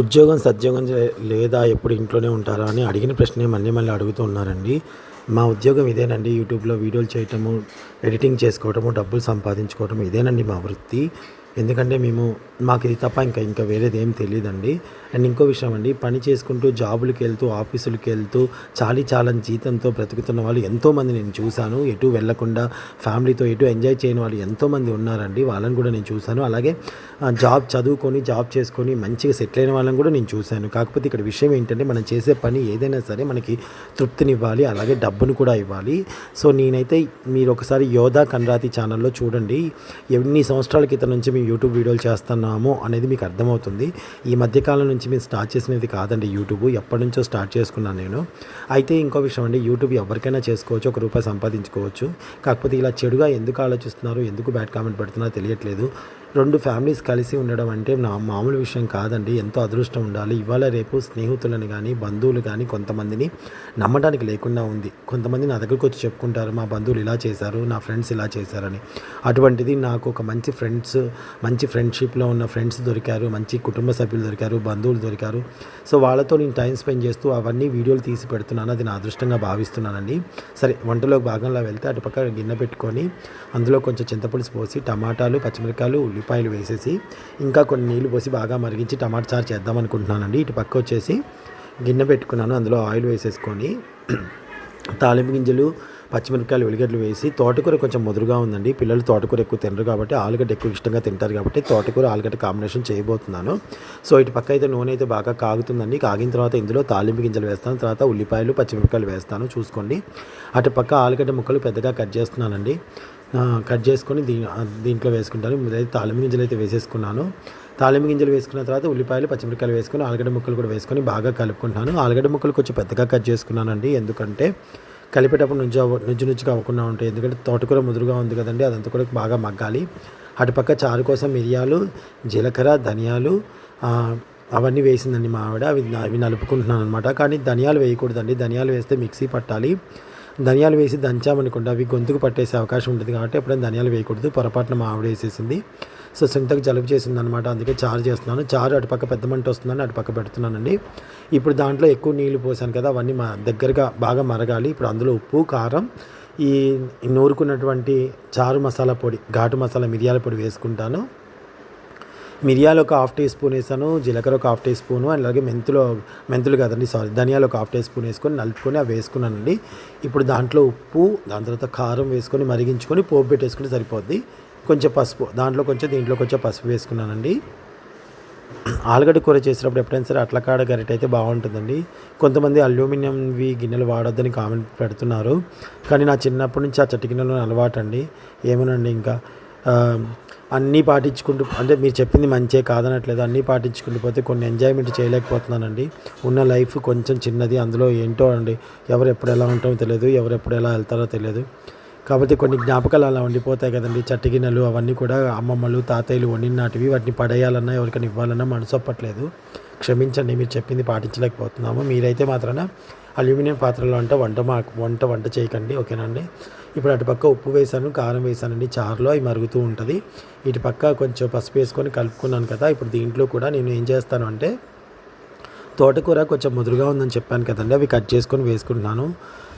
ఉద్యోగం సద్యోగం లేదా ఎప్పుడు ఇంట్లోనే ఉంటారా అని అడిగిన ప్రశ్నే మళ్ళీ మళ్ళీ అడుగుతూ ఉన్నారండి. మా ఉద్యోగం ఇదేనండి. యూట్యూబ్లో వీడియోలు చేయటము ఎడిటింగ్ చేసుకోవటము డబ్బులు సంపాదించుకోవటం ఇదేనండి మా వృత్తి. ఎందుకంటే మేము మాకు ఇది తప్ప ఇంకా ఇంకా వేరేది ఏం తెలియదండి అండ్ ఇంకో విషయం అండి పని చేసుకుంటూ జాబులకి వెళ్తూ ఆఫీసులకి వెళ్తూ చాలీ చాలని జీతంతో బ్రతుకుతున్న వాళ్ళు ఎంతోమంది నేను చూశాను. ఎటు వెళ్ళకుండా ఫ్యామిలీతో ఎటు ఎంజాయ్ చేయని వాళ్ళు ఎంతోమంది ఉన్నారండి. వాళ్ళని కూడా నేను చూశాను. అలాగే జాబ్ చదువుకొని జాబ్ చేసుకొని మంచిగా సెటిల్ అయిన వాళ్ళని కూడా నేను చూశాను. కాకపోతే ఇక్కడ విషయం ఏంటంటే మనం చేసే పని ఏదైనా సరే మనకి తృప్తినివ్వాలి అలాగే డబ్బును కూడా ఇవ్వాలి. సో నేనైతే మీరు ఒకసారి యోధా కన్రాతి ఛానల్లో చూడండి. ఎన్ని సంవత్సరాల క్రితం నుంచి మేము యూట్యూబ్ వీడియోలు చేస్తున్నామో అనేది మీకు అర్థమవుతుంది. ఈ మధ్యకాలం నుంచి మేము స్టార్ట్ చేసినది కాదండి యూట్యూబ్. ఎప్పటి నుంచో స్టార్ట్ చేసుకున్నాను నేను. అయితే ఇంకో విషయం అండి యూట్యూబ్ ఎవరికైనా చేసుకోవచ్చు ఒక రూపాయి సంపాదించుకోవచ్చు. కాకపోతే ఇలా చెడుగా ఎందుకు ఆలోచిస్తున్నారు ఎందుకు బ్యాడ్ కామెంట్ పెడుతున్నారో తెలియట్లేదు. రెండు ఫ్యామిలీస్ కలిసి ఉండడం అంటే నా మామూలు విషయం కాదండి. ఎంతో అదృష్టం ఉండాలి. ఇవాళ రేపు స్నేహితులను కానీ బంధువులు కానీ కొంతమందిని నమ్మడానికి లేకుండా ఉంది. కొంతమంది నా దగ్గరకు వచ్చి చెప్పుకుంటారు మా బంధువులు ఇలా చేశారు నా ఫ్రెండ్స్ ఇలా చేశారని. అటువంటిది నాకు ఒక మంచి ఫ్రెండ్స్ మంచి ఫ్రెండ్షిప్లో ఉన్న ఫ్రెండ్స్ దొరికారు మంచి కుటుంబ సభ్యులు దొరికారు బంధువులు దొరికారు. సో వాళ్ళతో నేను టైం స్పెండ్ చేస్తూ అవన్నీ వీడియోలు తీసి పెడుతున్నాను. అది నా అదృష్టంగా భావిస్తున్నానండి. సరే వంటలో భాగంలో వెళ్తే అటుపక్క గిన్నె పెట్టుకొని అందులో కొంచెం చింతపులుసు పోసి టమాటాలు పచ్చిమిరకాయలు ఉల్లిపాయలు వేసేసి ఇంకా కొన్ని నీళ్ళు పోసి బాగా మరిగించి టమాటా చారు చేద్దాం అనుకుంటున్నానండి. ఇటు పక్క వచ్చేసి గిన్నె పెట్టుకున్నాను. అందులో ఆయిల్ వేసేసుకొని తాలింపు గింజలు పచ్చిమిరపకాయలు ఉల్లిగడ్డలు వేసి తోటకూర కొంచెం ముదురుగా ఉందండి. పిల్లలు తోటకూర ఎక్కువ తినరు కాబట్టి ఆలుగడ్డ ఎక్కువ ఇష్టంగా తింటారు కాబట్టి తోటకూర ఆలుగడ్డ కాంబినేషన్ చేయబోతున్నాను. సో ఇటు పక్క అయితే నూనె అయితే బాగా కాగుతుందండి. కాగిన తర్వాత ఇందులో తాలింపు గింజలు వేస్తాను. తర్వాత ఉల్లిపాయలు పచ్చిమిరపకాయలు వేస్తాను. చూసుకోండి. అటు పక్క ఆలుగడ్డ ముక్కలు పెద్దగా కట్ చేస్తున్నానండి. కట్ చేసుకొని దీ దీంట్లో వేసుకుంటాను. ముందైతే తాలింపు గింజలు అయితే వేసేసుకున్నాను. తాలింపు గింజలు వేసుకున్న తర్వాత ఉల్లిపాయలు పచ్చిమిరపకాయలు వేసుకొని ఆలుగడ్డ ముక్కలు కూడా వేసుకొని బాగా కలుపుకుంటాను ఆలుగడ్డ ముక్కలు కొంచెం పెద్దగా కట్ చేసుకున్నానండి. ఎందుకంటే కలిపేటప్పుడు నుంచి నుజ్జు నుజ్జుగా అవ్వకుండా ఉంటాయి ఎందుకంటే తోటకూర ముదురుగా ఉంది కదండి అదంతా కూడా బాగా మగ్గాలి. అటుపక్క చారు కోసం మిరియాలు జీలకర్ర ధనియాలు అవన్నీ వేసిందండి మా ఆవిడ. అవి అవి నలుపుకుంటున్నాను అనమాట కానీ ధనియాలు వేయకూడదండి. ధనియాలు వేస్తే మిక్సీ పట్టాలి. ధనియాలు వేసి దంచామనుకుంటే అవి గొంతుకు పట్టేసే అవకాశం ఉంటుంది కాబట్టి ఎప్పుడైనా ధనియాలు వేయకూడదు. పొరపాటున మా ఆవిడ వేసేసింది. సో సింతకు జలుబు చేసింది అనమాట అందుకే చారు చేస్తున్నాను. చారు అటుపక్క పెద్ద మంట వస్తుందని అటుపక్క పెడుతున్నానండి. ఇప్పుడు దాంట్లో ఎక్కువ నీళ్ళు పోసాను కదా అవన్నీ మా దగ్గరగా బాగా మరగాలి. ఇప్పుడు అందులో ఉప్పు కారం ఈ నూరుకున్నటువంటి చారు మసాలా పొడి ఘాటు మసాలా మిరియాల పొడి వేసుకుంటాను. మిరియాలు ఒక హాఫ్ టీ స్పూన్ వేసాను జీలకర్ర ఒక హాఫ్ టీ స్పూను అలాగే మెంతులు మెంతులు కదండి సారీ ధనియాలు ఒక హాఫ్ టీ స్పూన్ వేసుకొని నలుపుకొని అవి వేసుకున్నానండి. ఇప్పుడు దాంట్లో ఉప్పు దాని తర్వాత కారం వేసుకొని మరిగించుకొని పోపు పెట్టేసుకుంటే సరిపోద్ది. కొంచెం పసుపు దాంట్లో కొంచెం దీంట్లో కొంచెం పసుపు వేసుకున్నానండి. ఆలుగడ్డ కూర చేసినప్పుడు ఎప్పుడైనా సరే అట్ల కాడ గరిట అయితే బాగుంటుందండి. కొంతమంది అల్యూమినియంవి గిన్నెలు వాడొద్దని కామెంట్ పెడుతున్నారు. కానీ నా చిన్నప్పటి నుంచి ఆ చట్టి గిన్నెలు అలవాటు అండి ఏమోనండి ఇంకా అన్నీ పాటించుకుంటూ అంటే మీరు చెప్పింది మంచే కాదనట్లేదు. అన్నీ పాటించుకుంటూ పోతే కొన్ని ఎంజాయ్మెంట్ చేయలేకపోతున్నానండి. ఉన్న లైఫ్ కొంచెం చిన్నది అందులో ఏంటో అండి ఎవరు ఎప్పుడు ఎలా ఉంటామో తెలియదు ఎవరు ఎప్పుడు ఎలా వెళ్తారో తెలియదు. కాబట్టి కొన్ని జ్ఞాపకాలు అలా ఉండిపోతాయి కదండి. చట్టి గిన్నెలు అవన్నీ కూడా అమ్మమ్మలు తాతయ్యలు వండినాటివి వాటిని పడేయాలన్నా ఎవరికైనా ఇవ్వాలన్నా మనసు ఒప్పట్లేదు క్షమించండి మీరు చెప్పింది పాటించలేకపోతున్నాము. మీరైతే మాత్రాన అల్యూమినియం పాత్రలో అంటే వంట మా వంట వంట చేయకండి ఓకేనండి? ఇప్పుడు అటుపక్క ఉప్పు వేసాను కారం వేసానండి చారులో అవి మరుగుతూ ఉంటుంది. ఇటు పక్క కొంచెం పసుపు వేసుకొని కలుపుకున్నాను కదా ఇప్పుడు దీంట్లో కూడా నేను ఏం చేస్తాను అంటే తోటకూర కొంచెం ముదురుగా ఉందని చెప్పాను కదండి. అవి కట్ చేసుకొని వేసుకుంటున్నాను.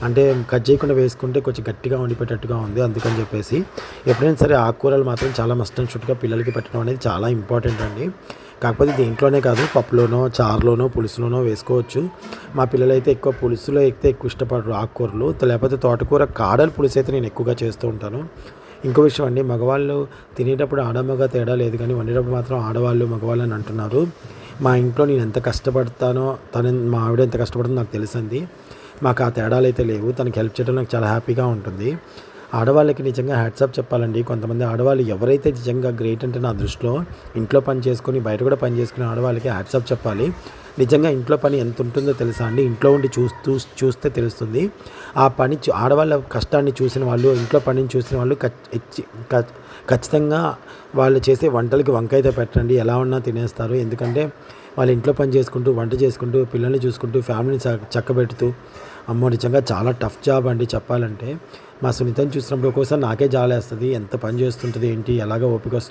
అంటే కట్ చేయకుండా వేసుకుంటే కొంచెం గట్టిగా ఉండిపోయేటట్టుగా ఉంది అందుకని చెప్పేసి. ఎప్పుడైనా సరే ఆకుకూరలు మాత్రం చాలా మస్ట్ అండ్ షుట్గా పిల్లలకి పెట్టడం అనేది చాలా ఇంపార్టెంట్ అండి. కాకపోతే దీంట్లోనే కాదు పప్పులోనో చారులోనో పులుసులోనో వేసుకోవచ్చు. మా పిల్లలు అయితే ఎక్కువ పులుసులో అయితే ఎక్కువ ఇష్టపడరు ఆకుకూరలు. లేకపోతే తోటకూర కాడల పులుసు అయితే నేను ఎక్కువగా చేస్తూ ఉంటాను. ఇంకో విషయం అండి మగవాళ్ళు తినేటప్పుడు ఆడమగ తేడా లేదు కానీ వండేటప్పుడు మాత్రం ఆడవాళ్ళు మగవాళ్ళు అని అంటున్నారు. మా ఇంట్లో నేను ఎంత కష్టపడతానో తను మా ఆవిడ ఎంత కష్టపడుతుందో నాకు తెలుసండి. మాకు ఆ తేడాలు అయితే లేవు. తనకి హెల్ప్ చేయడం నాకు చాలా హ్యాపీగా ఉంటుంది. ఆడవాళ్ళకి నిజంగా హ్యాట్సాప్ చెప్పాలండి. కొంతమంది ఆడవాళ్ళు ఎవరైతే నిజంగా గ్రేట్ అంటే నా దృష్టిలో ఇంట్లో పని చేసుకొని బయట కూడా పని చేసుకునే ఆడవాళ్ళకి హ్యాట్సాప్ చెప్పాలి. నిజంగా ఇంట్లో పని ఎంత ఉంటుందో తెలుసా అండి? ఇంట్లో ఉండి చూస్తూ చూస్తే తెలుస్తుంది. ఆ పని చూ- ఆడవాళ్ళ కష్టాన్ని చూసిన వాళ్ళు ఇంట్లో పనిని చూసిన వాళ్ళు ఖచ్చితంగా వాళ్ళు చేసే వంటలకి వంకాయతో పెట్టండి. ఎలా ఉన్నా తినేస్తారు. ఎందుకంటే వాళ్ళు ఇంట్లో పని చేసుకుంటూ వంట చేసుకుంటూ పిల్లల్ని చూసుకుంటూ ఫ్యామిలీని చక్కబెడుతూ అమ్మో నిజంగా చాలా టఫ్ జాబ్ అండి చెప్పాలంటే. మా సునీతని చూసినప్పుడు ఒక్కోసారి నాకే జాలేస్తుంది. ఎంత పని చేస్తుంటుంది ఏంటి? ఎలాగ ఓపిక వస్తుంది